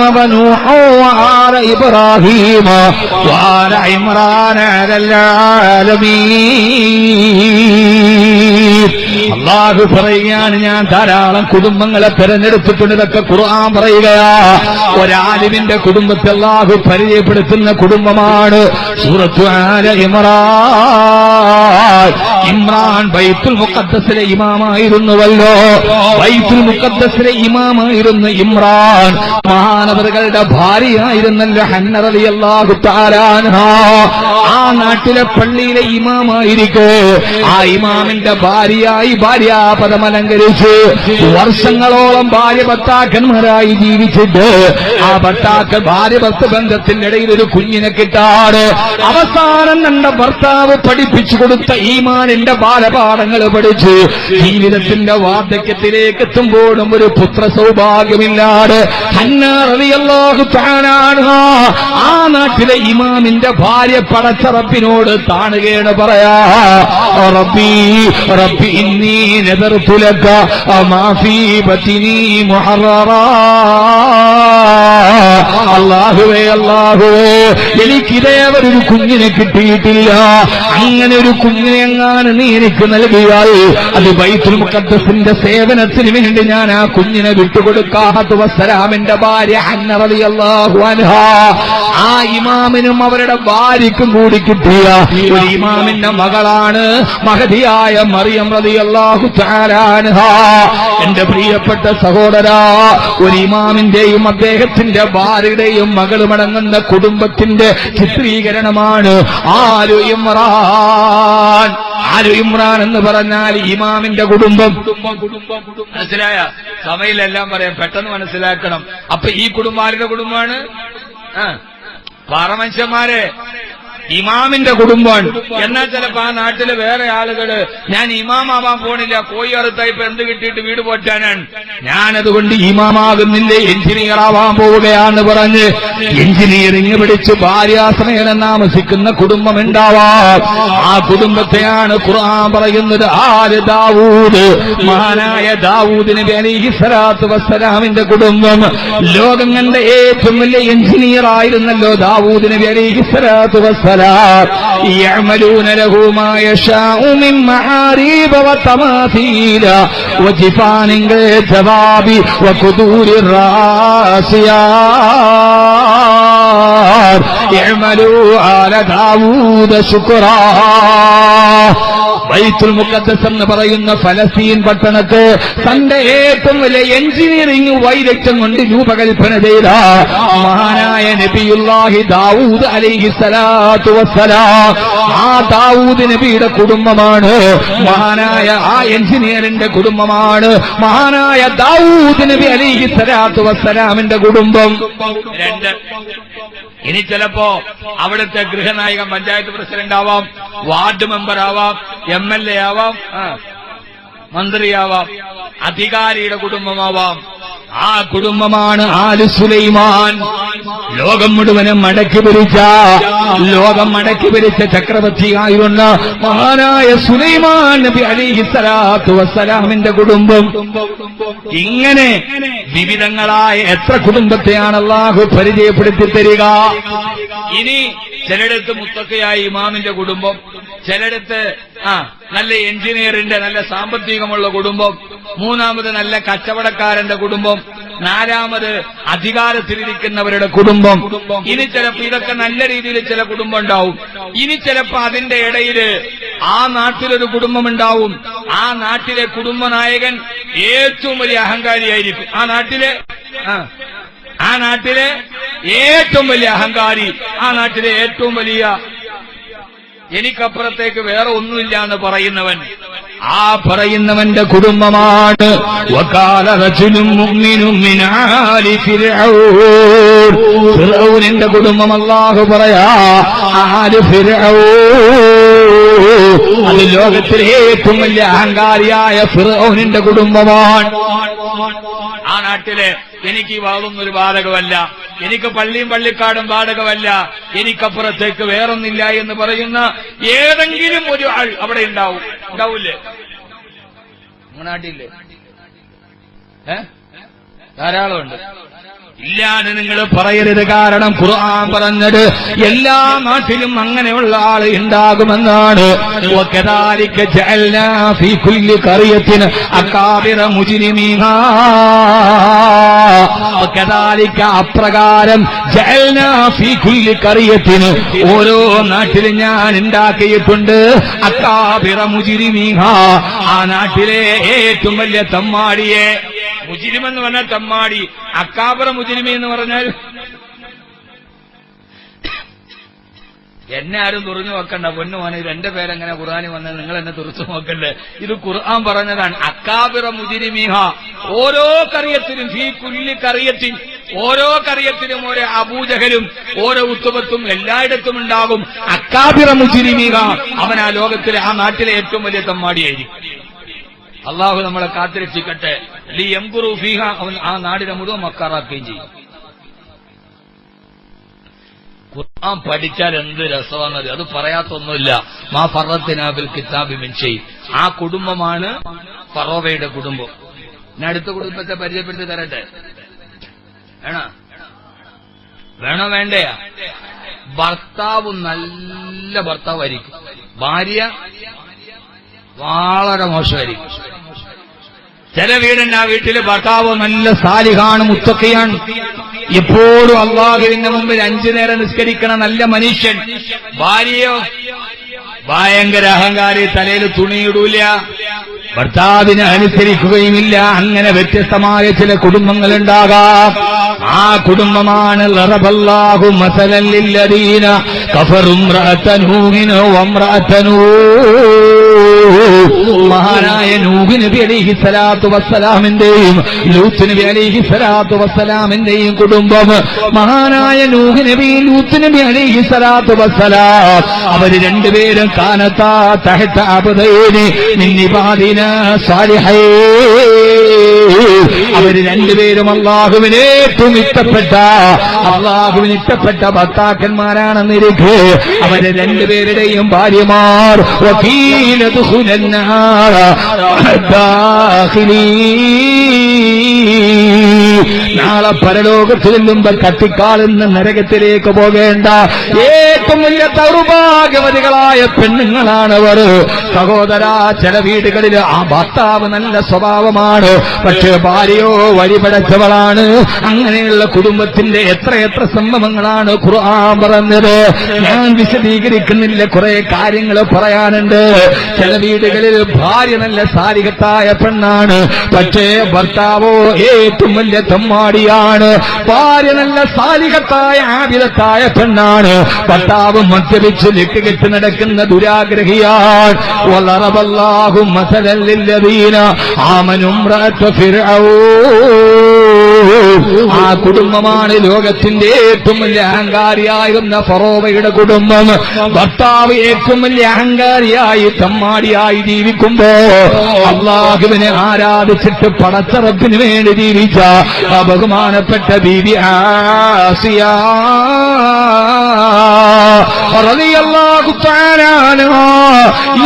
آدم ونوح وآل إبراهيم وآل عمران على العالمين. അള്ളാഹു പറയുകയാണ് ഞാൻ ധാരാളം കുടുംബങ്ങളെ തെരഞ്ഞെടുത്തിട്ടുണ്ട് ഇതൊക്കെ ഖുർആൻ പറയുകയാ. ഒരാലിമിന്റെ കുടുംബത്തെ അള്ളാഹു പരിചയപ്പെടുത്തുന്ന കുടുംബമാണ് സൂറത്തു ആല ഇമ്രാൻ. ഇമ്രാൻ ബൈത്തുൽ മുഖദ്ദസിലെ ഇമാമായിരുന്നുവല്ലോ. ബൈത്തുൽ മുഖദ്ദസിലെ ഇമാമായിരുന്നു ഇമ്രാൻ. മഹാനവറുകളുടെ ഭാര്യയായിരുന്നല്ലോ ഹന്നറലി അള്ളാഹു താരാൻഹ ആ നാട്ടിലെ പള്ളിയിലെ ഇമാമായിരിക്കെ. ആ ഇമാമിന്റെ ഭാര്യയായി ഭാര്യാപദം അലങ്കരിച്ച് വർഷങ്ങളോളം ഭാര്യ ഭർത്താക്കന്മാരായി ജീവിച്ചിട്ട് ആ ഭർത്താക്കൾ ഭാര്യ ഭർത്ത ബന്ധത്തിന്റെ ഇടയിൽ ഒരു കുഞ്ഞിനെ കിട്ടാറ് അവസാനം കണ്ട ഭർത്താവ് പഠിപ്പിച്ചു കൊടുത്ത ഈമാനിന്റെ ബാലപാഠങ്ങൾ പഠിച്ച് ജീവിതത്തിന്റെ വാർദ്ധക്യത്തിലേക്ക് എത്തുമ്പോഴും ഒരു പുത്ര സൗഭാഗ്യമില്ലാട് ആ നാട്ടിലെ ഇമാമിന്റെ ഭാര്യ പടച്ചറപ്പിനോട് താണുകയാണ് പറയാ റബ്ബി റബ്ബി ഇന്നി നദർതു ലക മാ ഫീ ബത്നി മുഹററാ അല്ലാഹുവേ അള്ളാഹുവേ എനിക്കിതേ ഒരു കുഞ്ഞിനെ കിട്ടിയിട്ടില്ല. അങ്ങനെ ഒരു കുഞ്ഞിനെ എങ്ങാനും നീ എനിക്ക് നൽകിയാൽ അത് ബൈത്തുൽ മുഖദ്ദസിന്റെ സേവനത്തിന് വേണ്ടി ഞാൻ ആ കുഞ്ഞിനെ വിട്ടുകൊടുക്കാത്ത വസ്സലാമിന്റെ ഭാര്യ ഹന്നറലി അള്ളാഹു ആ ഇമാമിനും അവരുടെ ഭാര്യയ്ക്കും കൂടി കിട്ടിയ ഒരു ഇമാമിന്റെ മകളാണ് മഹതിയായ മറിയം റതി അള്ളാഹു എന്റെ പ്രിയപ്പെട്ട സഹോദര ഒരു ഇമാമിന്റെയും അദ്ദേഹത്തിന്റെ ഭാര്യയുടെയും മകളുമടങ്ങുന്ന കുടുംബത്തിന്റെ ചിത്രീകരണമാണ് ആലു ഇമ്രാൻ. ആലു ഇമ്രാൻ എന്ന് പറഞ്ഞാൽ ഇമാമിന്റെ കുടുംബം. മനസ്സിലായ? സഭയിലെല്ലാം പറയാം. പെട്ടെന്ന് മനസ്സിലാക്കണം. അപ്പൊ ഈ കുടുംബം ആരുടെ കുടുംബമാണ്? പാറമനുഷ്യന്മാരെ. ഇമാമിന്റെ കുടുംബമാണ്. എന്നാൽ ചിലപ്പോ ആ നാട്ടിൽ വേറെ ആളുകൾ ഞാൻ ഇമാമാവാൻ പോണില്ല കോയി അറുത്ത ഇപ്പൊ എന്ത് കിട്ടിയിട്ട് വീട് പോറ്റാനാണ്? ഞാനതുകൊണ്ട് ഇമാമാകുന്നില്ല എഞ്ചിനീയർ ആവാൻ പോവുകയാന്ന് പറഞ്ഞ് എഞ്ചിനീയറിംഗ് പിടിച്ച് ഭാര്യ താമസിക്കുന്ന കുടുംബം ഉണ്ടാവാം. ആ കുടുംബത്തെയാണ് ഖുർആൻ പറയുന്നത് ആര് ദാവൂദ്? മഹാനായ ദാവൂദിന് അലിഹി സ്വലാത്തു വസ്സലാമിന്റെ കുടുംബം. ലോകം കണ്ട ഏറ്റവും വലിയ എഞ്ചിനീയർ ആയിരുന്നല്ലോ ദാവൂദിന് അലിഹി സ്വലാത്തു വസ്സലാം. يعملون له ما يشاء من محاريب وتماثيل وجفان كالجواب وقدور الراسيات. اعملوا آل داوود شكرا ബൈത്തുൽ മുഖദ്ദസ് എന്ന് പറയുന്ന ഫലസ്തീൻ പട്ടണത്ത് തന്റെ ഏറ്റവും വലിയ എഞ്ചിനീയറിംഗ് വൈദഗ്ധ്യം കൊണ്ട് രൂപകൽപ്പന ചെയ്ത മഹാനായ നബിയുല്ലാഹി ദാവൂദ് അലൈഹി സ്വലാത്തു വസ്സലാം ആ ദാവൂദ് നബിയുടെ കുടുംബമാണ് മഹാനായ ആ എഞ്ചിനീയറിന്റെ കുടുംബമാണ് മഹാനായ ദാവൂദ് നബി അലൈഹി സ്വലാത്തു വസ്സലാമിന്റെ കുടുംബം രണ്ട് ഇനി ചിലപ്പോ അവിടുത്തെ ഗൃഹനായകൻ പഞ്ചായത്ത് പ്രസിഡന്റ് ആവാം വാർഡ് മെമ്പർ ആവാം എം എൽ എ ആവാം മന്ത്രിയാവാം അധികാരിയുടെ കുടുംബമാവാം. ആ കുടുംബമാണ് ആലു സുലൈമാൻ. ലോകം മുഴുവനും മടക്കി പിരിച്ച ലോകം മടക്കി പിരിച്ച ചക്രവർത്തിയായിരുന്ന മഹാനായ സുലൈമാൻ നബി അലി സ്വലാത്തു വസ്സലാമിന്റെ കുടുംബം. ഇങ്ങനെ വിവിധങ്ങളായ എത്ര കുടുംബത്തെയാണ് അള്ളാഹു പരിചയപ്പെടുത്തി തരിക. ഇനി ചിലയിടത്ത് മുത്തക്കയായ ഇമാമിന്റെ കുടുംബം. ചിലയിടത്ത് ആ നല്ല എഞ്ചിനീയറിന്റെ നല്ല സാമ്പത്തികമുള്ള കുടുംബം മൂന്നാമത് നല്ല കച്ചവടക്കാരന്റെ കുടുംബം നാലാമത് അധികാരത്തിലിരിക്കുന്നവരുടെ കുടുംബം. ഇനി ചിലപ്പോ ഇതൊക്കെ നല്ല രീതിയിൽ ചില കുടുംബം ഉണ്ടാവും. ഇനി ചിലപ്പോ അതിന്റെ ഇടയിൽ ആ നാട്ടിലൊരു കുടുംബം ഉണ്ടാവും. ആ നാട്ടിലെ കുടുംബനായകൻ ഏറ്റവും വലിയ അഹങ്കാരിയായിരിക്കും. ആ നാട്ടിലെ ആ ആ നാട്ടിലെ ഏറ്റവും വലിയ അഹങ്കാരി ആ നാട്ടിലെ ഏറ്റവും വലിയ എനിക്കപ്പുറത്തേക്ക് വേറെ ഒന്നുമില്ല എന്ന് പറയുന്നവൻ ആ പറയുന്നവന്റെ കുടുംബമാണ്. ഫിർഔനിന്റെ കുടുംബം അല്ലാഹു പറയാ ആര് ഫിർഔൻ. അത് ലോകത്തിലെ ഏറ്റവും വലിയ അഹങ്കാരിയായ ഫിറോനിന്റെ കുടുംബമാണ്. ആ നാട്ടിലെ എനിക്ക് ഈ ഒരു ബാധകമല്ല. എനിക്ക് പള്ളിയും പള്ളിക്കാടും ബാധകമല്ല. എനിക്കപ്പുറത്തേക്ക് വേറൊന്നില്ല എന്ന് പറയുന്ന ഏതെങ്കിലും ഒരു ആൾ അവിടെ ഉണ്ടാവും. ഉണ്ടാവൂലേ നാട്ടില്ലേ ഏ? ധാരാളമുണ്ട്. ഇല്ലാതെ നിങ്ങൾ പറയരുത്. കാരണം ഖുർആൻ പറഞ്ഞത് എല്ലാ നാട്ടിലും അങ്ങനെയുള്ള ആൾ ഉണ്ടാകുമെന്നാണ്. അപ്രകാരം കറിയത്തിന് ഓരോ നാട്ടിലും ഞാൻ ഉണ്ടാക്കിയിട്ടുണ്ട്. അക്കാബിറ മുജിരിമീഹ ആ നാട്ടിലെ ഏറ്റവും വലിയ തമ്മാടിയെ മുജിരിമെന്ന് പറഞ്ഞാൽ തമ്മാടി. അക്കാബറ മുജിരിമി എന്ന് പറഞ്ഞാൽ എന്നെ ആരും തുറന്നു നോക്കണ്ട. പൊന്നു മോനെ എന്റെ പേരെങ്ങനെ ഖുർആാനി വന്നത്? നിങ്ങൾ എന്നെ തുറച്ചു നോക്കണ്ടേ ഇത് ഖുർആൻ പറഞ്ഞതാണ് അക്കാബിറ മുജിരിമിഹ ഓരോ കറിയത്തിലും ഈ കുല്ലി കറിയത്തിൽ ഓരോ കറിയത്തിലും ഓരോ അബൂജഹലും ഓരോ ഉത്തുപത്തും എല്ലായിടത്തും ഉണ്ടാകും. അക്കാബിറ മുജിരിമിഹ അവൻ ആ ലോകത്തിലെ ആ നാട്ടിലെ ഏറ്റവും വലിയ തമ്മാടിയായിരിക്കും. അള്ളാഹു നമ്മളെ കാത്തിരക്ഷിക്കട്ടെ. ലി എംകുറു ഫീഹ അവൻ ആ നാടിനെ മുഴുവൻ മക്കാറാക്കുകയും ചെയ്യും. ഖുർആൻ പഠിച്ചാൽ എന്ത് രസമാണത്. അത് പറയാത്തൊന്നുമില്ല. മാ ഫറത്തിനാബിൽ കിതാബി മിൻഷൈ ആ കുടുംബമാണ് ഫറോവയുടെ കുടുംബം. ഞാൻ അടുത്ത കുടുംബത്തെ പരിചയപ്പെടുത്തി തരട്ടെ? വേണോ? വേണോ വേണ്ടയാ? ഭർത്താവ് നല്ല ഭർത്താവായിരിക്കും. ഭാര്യ വളരെ മോശമായിരിക്കും. ചില വീടുണ്ട് ആ വീട്ടിൽ ഭർത്താവ് നല്ല സാലിഹാണ് മുത്തക്കയാണ്. എപ്പോഴും അള്ളാഹുവിന്റെ മുമ്പിൽ അഞ്ചു നേരം നിസ്കരിക്കണ നല്ല മനുഷ്യൻ. ഭാര്യയോ? ഭയങ്കര അഹങ്കാരി തലയിൽ തുണിയിടൂല. ഭർത്താവിനെ അനുസരിക്കുകയുമില്ല. അങ്ങനെ വ്യത്യസ്തമായ ചില കുടുംബങ്ങളുണ്ടാകാം. ആ കുടുംബമാണ് ലറബല്ലാഹു കഫറും റഅതനൂഹിനു വംറഅതനൂ. മഹാനായ നൂഹ് നബി അലൈഹി സ്വലാത്തു വസ്സലാമിന്റെയും ലൂത്ത് നബി സലാത്തു സ്വലാത്തു വസ്സലാമിന്റെയും കുടുംബം. മഹാനായ നൂഹ് നബി ലൂത്ത് നബി അലൈഹി സ്വലാത്തു വസ്സലാം. അവർ രണ്ടുപേരും കാനത്താ തഹത്ത അബദൈനി നിന്നിപാദിന സാലിഹേ. അവർ രണ്ടുപേരും അള്ളാഹുവിനെ ഏറ്റവും ഇഷ്ടപ്പെട്ട അള്ളാഹുവിന് ഇഷ്ടപ്പെട്ട ഭർത്താക്കന്മാരാണെന്നിരിക്കെ അവർ രണ്ടുപേരുടെയും ഭാര്യമാർ. വക്കീലതുഹുലന്നാറ നാളെ പരലോകത്ത് ചെല്ലുമ്പോ കത്തിക്കാളുന്ന നരകത്തിലേക്ക് പോകേണ്ട ഏറ്റവും വലിയ ദൗർഭാഗ്യവതികളായ പെണ്ണുങ്ങളാണവർ. സഹോദര ചില വീടുകളിൽ ആ ഭർത്താവ് നല്ല സ്വഭാവമാണ് പക്ഷേ ഭാര്യയോ വഴിപടച്ചവളാണ്. അങ്ങനെയുള്ള കുടുംബത്തിന്റെ എത്രയെത്ര സംഭവങ്ങളാണ് ഖുർആൻ പറഞ്ഞത്. ഞാൻ വിശദീകരിക്കുന്നില്ല കുറെ കാര്യങ്ങൾ പറയാനുണ്ട്. ചില വീടുകളിൽ ഭാര്യ നല്ല സാരികത്തായ പെണ്ണാണ് പക്ഷേ ഭർത്താവോ ഏറ്റവും വലിയ തമ്മാടിയാണ് ഭാര്യ നല്ല സാലികത്തായ ആവിധത്തായ പെണ്ണാണ്. ഭർത്താവ് മദ്യപിച്ച് ലിട്ടുകെട്ട് നടക്കുന്ന ദുരാഗ്രഹിയാണ്. വളറവല്ലാഹും മസലല്ലില്ലദീന ആമനും ആ കുടുംബമാണ് ലോകത്തിന്റെ ഏറ്റവും വലിയ അഹങ്കാരിയായിരുന്ന ഫറോവയുടെ കുടുംബം ഭർത്താവ് ഏറ്റവും വലിയ അഹങ്കാരിയായി തമ്മാടിയായി ജീവിക്കുമ്പോ അള്ളാഹുവിനെ ആരാധിച്ചിട്ട് പടച്ചറപ്പിന് വേണ്ടി ജീവിച്ച ആ ബഹുമാനപ്പെട്ട ബീവി ആസിയ.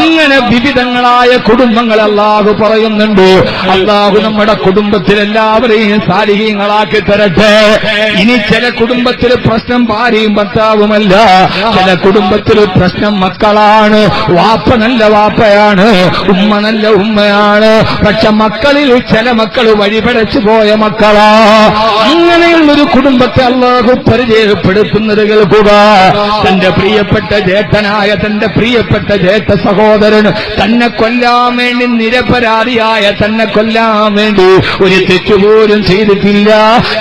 ഇങ്ങനെ വിവിധങ്ങളായ കുടുംബങ്ങൾ അള്ളാഹു പറയുന്നുണ്ട്. അള്ളാഹു നമ്മുടെ കുടുംബത്തിൽ എല്ലാവരെയും സാലിഹ്യങ്ങളാക്കി തരട്ടെ. ഇനി ചില കുടുംബത്തിൽ പ്രശ്നം ഭാര്യയും ഭർത്താവുമല്ല. ചില കുടുംബത്തിൽ പ്രശ്നം മക്കളാണ്. വാപ്പ നല്ല വാപ്പയാണ്. ഉമ്മ നല്ല ഉമ്മയാണ്. പക്ഷെ മക്കളിൽ ചില മക്കൾ വഴിപടച്ചു പോയ മക്കളാ. അങ്ങനെയുള്ളൊരു കുടുംബത്തെ അള്ളാഹു പരിചയപ്പെടുത്തുന്നത് കേൾക്കുക തന്റെ പ്രിയപ്പെട്ട ജേട്ടനായ തന്റെ പ്രിയപ്പെട്ട ജേഷ്ഠ സഹോദരൻ തന്നെ കൊല്ലാൻ വേണ്ടി നിരപരാധിയായ തന്നെ കൊല്ലാൻ വേണ്ടി ഒരു തെറ്റുപോലും ചെയ്തിട്ടില്ല.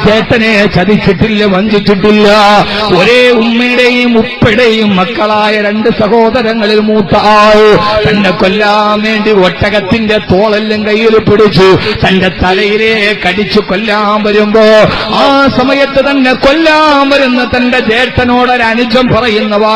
ചേട്ടനെ ചതിച്ചിട്ടില്ല വഞ്ചിച്ചിട്ടില്ല. ഒരേ ഉമ്മയുടെയും ഉപ്പയുടെയും മക്കളായ രണ്ട് സഹോദരങ്ങളിൽ മൂത്ത തന്നെ കൊല്ലാൻ വേണ്ടി ഒട്ടകത്തിന്റെ തോളെല്ലാം കയ്യിൽ പിടിച്ചു തന്റെ തലയിലെ കടിച്ചു കൊല്ലാൻ വരുമ്പോ ആ സമയത്ത് തന്നെ കൊല്ലാൻ വരുന്ന തന്റെ ജേഷ്ഠനോട് ഒരു വാ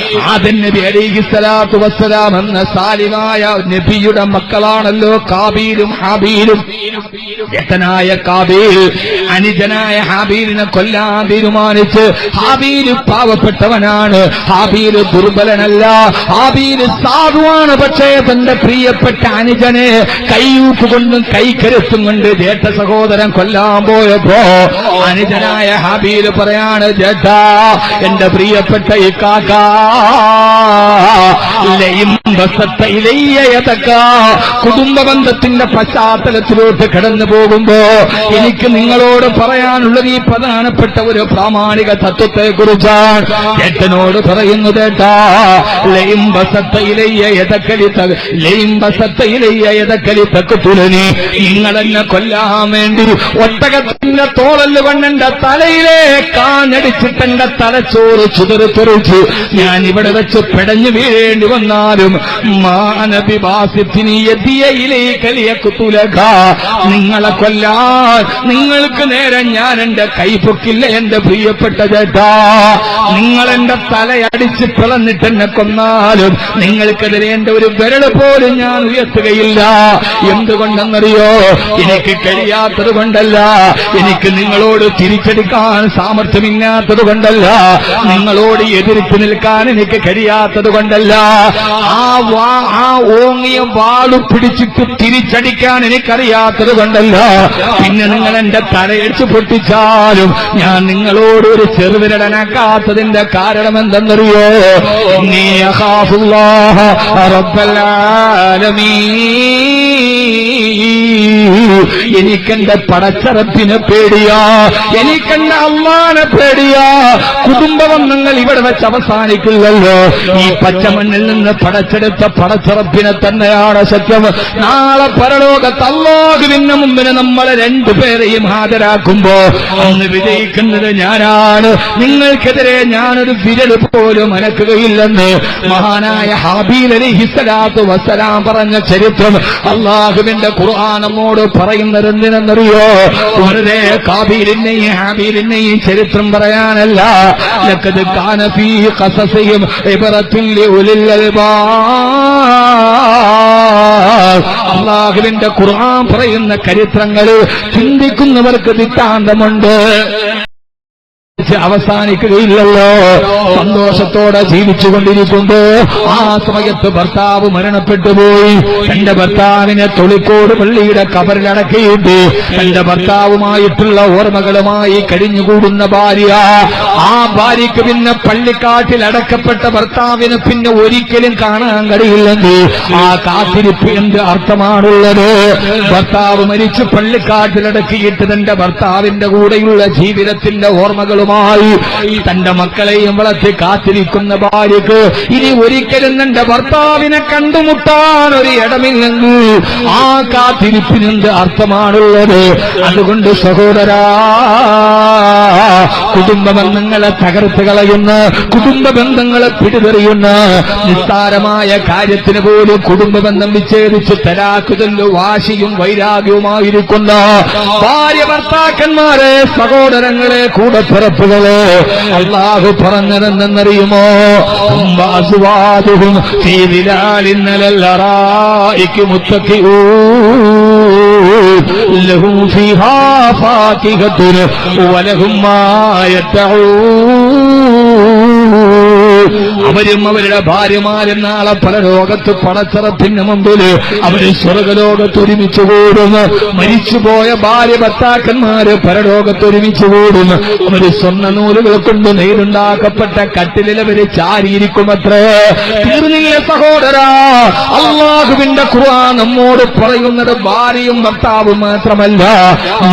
നബി എന്ന സാലിമായ നബിയുടെ മക്കളാണല്ലോ കാബീലും ഹാബീലും. എത്തനായ കാബീൽ അനുജനായ ഹാബീലിനെ കൊല്ലാൻ തീരുമാനിച്ച് ഹാബീൽ പാവപ്പെട്ടവനാണ്. ഹാബീൽ ദുർബലനല്ല. ഹാബീൽ സാധുവാണ്. പക്ഷേ തന്റെ പ്രിയപ്പെട്ട അനുജനെ കൈയൂപ്പ് കൊണ്ടും കൈക്കരുത്തും കൊണ്ട് ജേട്ട സഹോദരൻ കൊല്ലാൻ പോയപ്പോ അനുജനായ ഹാബീൽ പറയാണ് ജേട്ടാ എന്റെ പ്രിയപ്പെട്ട ഈ കാക്ക കുടുംബ ബന്ധത്തിന്റെ പശ്ചാത്തലത്തിലോട്ട് കടന്നു പോകുമ്പോ എനിക്ക് നിങ്ങളോട് പറയാനുള്ളത് ഈ പ്രധാനപ്പെട്ട ഒരു പ്രാമാണിക തത്വത്തെ കുറിച്ചാണ് ചേട്ടനോട് പറയുന്നു ചേട്ടാ ലയിംബസത്തയിലയ്യ എതക്കലി ലയിംബസത്തയിലയ്യ എതക്കലി തക്കത്തുലനി. നിങ്ങളെന്നെ കൊല്ലാൻ വേണ്ടി ഒട്ടകത്തിന്റെ തോളൽ വണ്ണന്റെ തലയിലെ കാഞ്ഞടിച്ചിട്ടെന്റെ തലച്ചോറ് ചുതറി തെറിച്ചു ഞാൻ ഇവിടെ വെച്ച് പെടഞ്ഞു വീഴേണ്ടി വന്നാലും മാനവിവാസിത്തിന് എതിയയിലേ കലിയ കുത്തുലക നിങ്ങളെ കൊല്ലാൻ നിങ്ങൾക്ക് നേരെ ഞാൻ എന്റെ കൈപൊക്കില്ല എന്റെ പ്രിയപ്പെട്ട ചേട്ടാ നിങ്ങൾ എന്റെ തലയടിച്ച് പിളന്നിട്ട് എന്നെ കൊന്നാലും നിങ്ങൾക്കെതിരെ എന്റെ ഒരു വിരൽ പോലും ഞാൻ ഉയർത്തുകയില്ല. എന്തുകൊണ്ടെന്നറിയോ? എനിക്ക് കഴിയാത്തത് കൊണ്ടല്ല. എനിക്ക് നിങ്ങളോട് തിരിച്ചെടുക്കാൻ സാമർഥ്യമില്ലാത്തത് കൊണ്ടല്ല. നിങ്ങളോട് എതിർത്ത് നിൽക്കാൻ എനിക്ക് കഴിയാത്തത് കൊണ്ടല്ല. ആ വാ ആ ഓങ്ങിയ വാളു പിടിച്ചിട്ട് തിരിച്ചടിക്കാൻ എനിക്കറിയാത്തത് കൊണ്ടല്ല. പിന്നെ നിങ്ങൾ എന്റെ തലയടിച്ച് പൊട്ടിച്ചാലും ഞാൻ നിങ്ങളോട് ഒരു ചെറുവിരടനാക്കാത്തതിന്റെ കാരണം എന്തെന്നറിയോ? എനിക്കെന്റെ പടച്ചറപ്പിനെ പേടിയാ. എനിക്കെന്റെ അമ്മാനെ പേടിയാ. കുടുംബബന്ധങ്ങൾ ഇവിടെ വെച്ച് അവസാനിക്കില്ലല്ലോ ഈ പച്ചമണ്ണിൽ നിന്ന് പടച്ചെടുത്ത പടച്ചറപ്പിനെ തന്നെയാണ് സത്യം. നാളെ പരലോകത്ത് അള്ളാഹുവിന് മുമ്പിന് നമ്മളെ രണ്ടുപേരെയും ഹാജരാക്കുമ്പോ അന്ന് വിജയിക്കുന്നത് ഞാനാണ്. നിങ്ങൾക്കെതിരെ ഞാനൊരു വിരൽ പോലും അനക്കുകയില്ലെന്ന് മഹാനായ ഹാബീൽ ഹിസലാത്ത് വസ്സലാം പറഞ്ഞ ചരിത്രം അള്ളാഹുവിന്റെ ഖുർആൻ നമ്മോട് പറയുന്നത് എന്തിനെന്നറിയോ? വെറുതെ കാബീലിനെയും ഹാബീലിനെയും ചരിത്രം പറയാനല്ല. കാനഫീ കസസയും അള്ളാഹുവിന്റെ ഖുർആൻ പറയുന്ന ചരിത്രങ്ങൾ ചിന്തിക്കുന്നവർക്ക് ദിത്താന്തമുണ്ട് അവസാനിക്കുകയില്ലല്ലോ. സന്തോഷത്തോടെ ജീവിച്ചുകൊണ്ടിരിക്കുമ്പോ ആ സമയത്ത് ഭർത്താവ് മരണപ്പെട്ടുപോയി തന്റെ ഭർത്താവിനെ തൊളിക്കോട് പള്ളിയുടെ കബറിലടക്കിയിട്ട് തന്റെ ഭർത്താവുമായിട്ടുള്ള ഓർമ്മകളുമായി കഴിഞ്ഞുകൂടുന്ന ഭാര്യ. ആ ഭാര്യയ്ക്ക് പിന്നെ പള്ളിക്കാട്ടിൽ അടക്കപ്പെട്ട ഭർത്താവിന് പിന്നെ ഒരിക്കലും കാണാൻ കഴിയില്ലെങ്കിൽ ആ കാത്തിരിപ്പ് എന്ത് അർത്ഥമാണുള്ളത്? ഭർത്താവ് മരിച്ച് പള്ളിക്കാട്ടിലടക്കിയിട്ട് തന്റെ ഭർത്താവിന്റെ കൂടെയുള്ള ജീവിതത്തിന്റെ ഓർമ്മകളുമായി തന്റെ മക്കളെയും വളർത്തി കാത്തിരിക്കുന്ന ഭാര്യക്ക് ഇനി ഒരിക്കലും തന്റെ ഭർത്താവിനെ കണ്ടുമുട്ടാൻ ഒരു ഇടമില്ലെങ്കിൽ ആ കാത്തിരിപ്പിന് എന്ത് അർത്ഥമാണുള്ളത്? അതുകൊണ്ട് സഹോദരാ കുടുംബ ബന്ധങ്ങളെ തകർത്ത് കളയുന്ന കുടുംബ ബന്ധങ്ങളെ പിടിതെറിയുന്ന നിസ്താരമായ കാര്യത്തിന് പോലും കുടുംബ ബന്ധം വിച്ഛേദിച്ച് തലാക്കുതല്ലോ വാശിയും വൈരാഗ്യവുമായിരിക്കുന്ന ഭാര്യ ഭർത്താക്കന്മാരെ സഹോദരങ്ങളെ കൂടെ പടപ്പിടലേ അള്ളാഹു പറഞ്ഞതെന്നറിയുമോ അസുവാദും ഇന്നലല്ലറായിക്ക് ലഹും വലഹും അവരും അവരുടെ ഭാര്യമാരും നാളെ പല ലോകത്ത് പണച്ചറത്തിന് മുമ്പിൽ അവർ സ്വർഗലോകത്ത് ഒരുമിച്ച് കൂടുന്നു. മരിച്ചുപോയ ഭാര്യ ഭർത്താക്കന്മാര് പരലോകത്ത് ഒരുമിച്ച് കൂടുന്നു. അവർ സ്വർണ നൂലുകൾ കൊണ്ട് നെയ്തുണ്ടാക്കപ്പെട്ട കട്ടിലിൽ അവർ ചാരിയിരിക്കുമത്രേ. തീർന്നില്ല സഹോദരാ അള്ളാഹുവിന്റെ ഖുർആൻ നമ്മോട് പറയുന്നത് ഭാര്യയും ഭർത്താവും മാത്രമല്ല.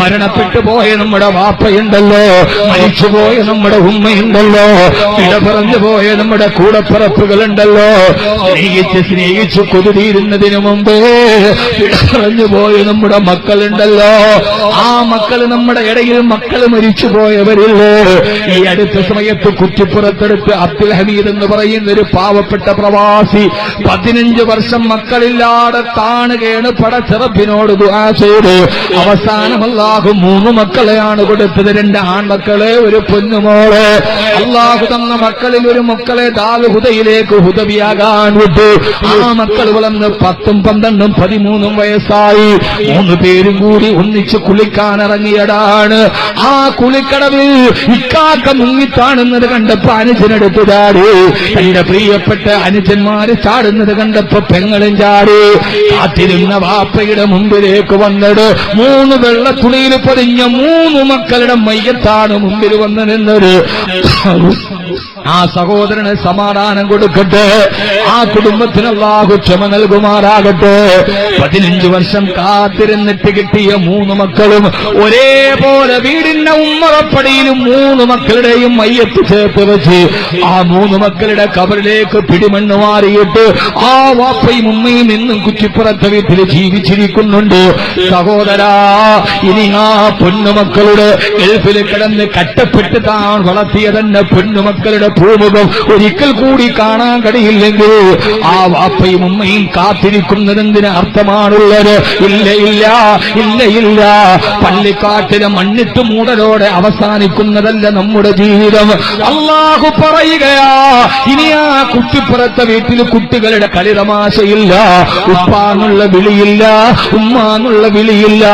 മരണപ്പെട്ടു പോയ നമ്മുടെ വാപ്പയുണ്ടല്ലോ മരിച്ചുപോയ നമ്മുടെ ഉമ്മയുണ്ടല്ലോ ഇട പറഞ്ഞു പോയ നമ്മുടെ കൂടപ്പിറപ്പുകളുണ്ടല്ലോ. സ്നേഹിച്ച് സ്നേഹിച്ച് കൊതിരിയിരുന്നതിന് മുമ്പ് പറഞ്ഞു പോയ നമ്മുടെ മക്കളുണ്ടല്ലോ. ആ മക്കൾ നമ്മുടെ ഇടയിൽ മക്കൾ മരിച്ചു പോയവരില്ലേ ഈ അടുത്ത സമയത്ത് കുറ്റിപ്പുറത്തെടുത്ത് അബ്ദുൽ ഹമീദ് എന്ന് പറയുന്ന ഒരു പാവപ്പെട്ട പ്രവാസി പതിനഞ്ച് വർഷം മക്കളില്ലാതെ താണുകയാണ് പടച്ചിറപ്പിനോട് ദുആ ചെയ്ത് അവസാനം അള്ളാഹു മൂന്ന് മക്കളെയാണ് കൊടുത്തത്. രണ്ട് ആൺമക്കളെ ഒരു പൊന്നുമോൾ. അള്ളാഹു തന്ന മക്കളിൽ ഒരു മക്ക മക്കളെ ഹുദയിലേക്ക് ഹുദവിയാകാൻ വിട്ടു. ആ മക്കൾ വളർന്ന് പത്തും പന്ത്രണ്ടും പതിമൂന്നും വയസ്സായി. മൂന്ന് പേരും കൂടി ഒന്നിച്ച് കുളിക്കാൻ ഇറങ്ങിയടാണ് ആ കുളിക്കടവിൽ ഇക്കാക്ക മുങ്ങിത്താണുന്നത് കണ്ടപ്പോ അനുജനെടുത്ത് ചാടി. തന്റെ പ്രിയപ്പെട്ട അനുജന്മാര് ചാടുന്നത് കണ്ടപ്പോ പെങ്ങളും ചാടി. കാത്തിരുന്ന വാപ്പയുടെ മുമ്പിലേക്ക് വന്നത്. മൂന്ന് വെള്ളത്തുണിയിൽ പൊതിഞ്ഞ മൂന്ന് മക്കളുടെ മയ്യത്താണ് മുമ്പിൽ വന്ന് നിന്നത്. ആ സഹോദരന് സമാധാനം കൊടുക്കട്ടെ. ആ കുടുംബത്തിന് അള്ളാഹു ക്ഷമ നൽകുമാറാകട്ടെ. പതിനഞ്ച് വർഷം കാത്തിരുന്നിട്ട് കിട്ടിയ മൂന്ന് മക്കളും ഒരേപോലെ വീടിന്റെ ഉമ്മറപ്പടിയിലും മൂന്ന് മക്കളുടെയും മയ്യത്ത് ചേർത്ത് വെച്ച് ആ മൂന്ന് മക്കളുടെ കബറിലേക്ക് പിടിമണ്ണ് മാറിയിട്ട് ആ വാപ്പയും ഉമ്മയും എന്നും കുറ്റിപ്പുറത്തെ വീട്ടിൽ ജീവിച്ചിരിക്കുന്നുണ്ട്. സഹോദരാ ഇനി ആ പൊന്നുമക്കളുടെ ഗൾഫിൽ കിടന്ന് കട്ടപ്പെട്ട് താൻ വളർത്തിയ തന്നെ പൊന്നുമക്കളുടെ പൂമുഖം ഒരിക്കൽ കൂടി കാണാൻ കഴിയില്ലെങ്കിൽ ആ വാപ്പയും ഉമ്മയും കാത്തിരിക്കുന്നതെന്തിന് അർത്ഥമാണുള്ളത്? ഇല്ല ഇല്ല ഇല്ല ഇല്ല. പള്ളിക്കാട്ടിലെ മണ്ണിട്ട് മൂടലോടെ അവസാനിക്കുന്നതല്ല നമ്മുടെ ജീവിതം. അള്ളാഹു പറയുകയാ ഇനി ആ കുട്ടിപ്പുറത്തെ വീട്ടിൽ കുട്ടികളുടെ കളിതമാശയില്ല. ഉപ്പാന്നുള്ള വിളിയില്ല ഉമ്മാന്നുള്ള വിളിയില്ല.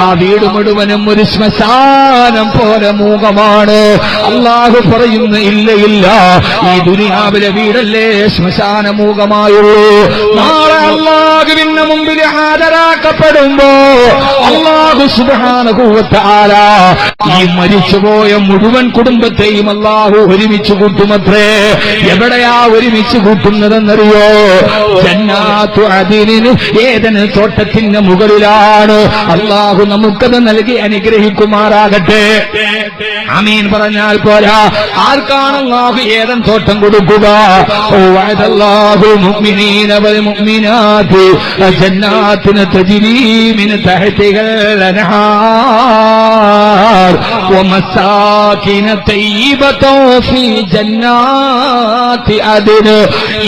ആ വീട് മുഴുവനും ഒരു ശ്മശാനം പോലെ മൂകമാണ്. അള്ളാഹു പറയുന്നു ഇല്ല ഇല്ല ഈ ദുരിയാവിലെ വീടല്ലേ? ശ്മശാന മൂകമായുള്ളൂ നാളെ അള്ളാഹുവിന് മുമ്പിൽ ഹാജരാക്കപ്പെടുമ്പോ അള്ളാഹു സുബാനുഭൂവത്താല ഈ മരിച്ചുപോയ മുഴുവൻ കുടുംബത്തെയും അള്ളാഹു ഒരുമിച്ച് കൂട്ടുമത്രേ. എവിടെയാ ഒരുമിച്ച് കൂട്ടുന്നതെന്നറിയോ? ജന്നാത്തു അതിന് ഏതന് തോട്ടത്തിന്റെ മുകളിലാണ്. അള്ളാഹു നമുക്കത് നൽകി അനുഗ്രഹിക്കുമാറാകട്ടെ. അമീൻ പറഞ്ഞാൽ പോരാ. ആർക്കാണ് അള്ളാഹു ഏതൻ തോട്ടം കൊടുക്കുക? ജന്നാത്തിന് തജിരീമിന് തഹത്തികൾ അതിന്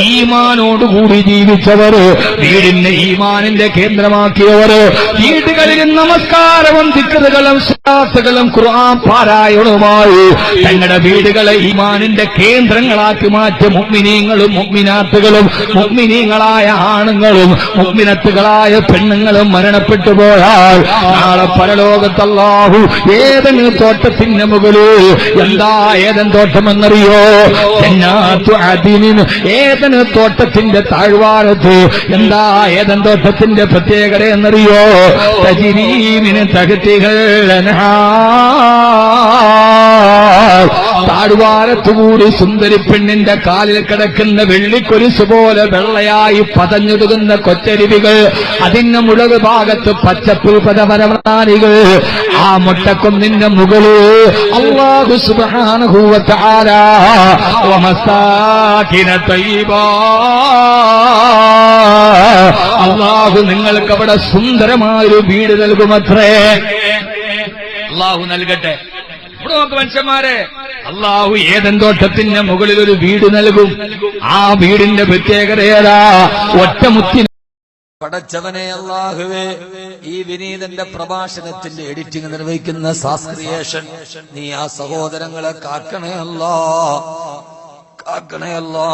ഈമാനോടുകൂടി ജീവിച്ചവർ വീടിനെ ഈമാനിന്റെ കേന്ദ്രമാക്കിയവർ വീടുകളിൽ നമസ്കാരവും തിക്കറുകളും ശ്വാസകളും ഖുർആൻ പാരായണവുമായി തങ്ങളുടെ വീടുകളെ ഈമാനിന്റെ കേന്ദ്രങ്ങളാക്കി മാറ്റി മുഗ്മിനീങ്ങളും മുഗ്മിനാത്തുകളും മുഗ്മിനീങ്ങളായ ആണുങ്ങളും മുഗ്മിനത്തുകളായ പെണ്ണുങ്ങളും മരണപ്പെട്ടുപോയാൽ പോയാൽ നാളെ പരലോകത്തല്ലാഹു ഏത് ഏതെങ്കിലും തോട്ടത്തിന്റെ മുകളിൽ എന്താ ഏതൻ തോട്ടമെന്നറിയോ? ഏതന് തോട്ടത്തിന്റെ താഴ്വാരത്ത് എന്താ ഏതൻ തോട്ടത്തിന്റെ പ്രത്യേകത എന്നറിയോ? തജിരീമിന് തകത്തികൾ താഴ്വാരത്തുകൂടി സുന്ദരി പെണ്ണിന്റെ കാലിൽ കിടക്കുന്ന വെള്ളിക്കൊരിസ് പോലെ വെള്ളയായി പതഞ്ഞൊതുകുന്ന കൊച്ചരുവികൾ അതിന്റെ മുളക് ഭാഗത്ത് പച്ചപ്പുൽ പദപരവാനികൾ ആ മുട്ടക്കൊന്നിന്റെ മുകളിൽ അള്ളാഹു തൈബ അള്ളാഹു നിങ്ങൾക്ക് അവിടെ സുന്ദരമായൊരു വീട് നൽകുമത്രേ. അള്ളാഹു നൽകട്ടെ. ഇവിടെ നോക്ക് മനുഷ്യന്മാരെ. അള്ളാഹു ഏതെന്തോട്ടത്തിന്റെ മുകളിൽ ഒരു വീട് നൽകും. ആ വീടിന്റെ പ്രത്യേകത ഏതാ? ഒറ്റമുത്തി പടച്ചവനെ അള്ളാഹുവേ ഈ വിനീതന്റെ പ്രഭാഷണത്തിന്റെ എഡിറ്റിംഗ് നിർവഹിക്കുന്ന സാസ്ക്രിയേഷൻ നീ ആ സഹോദരങ്ങളെ കാക്കണേ അല്ലാ കാക്കണേ അല്ലാ.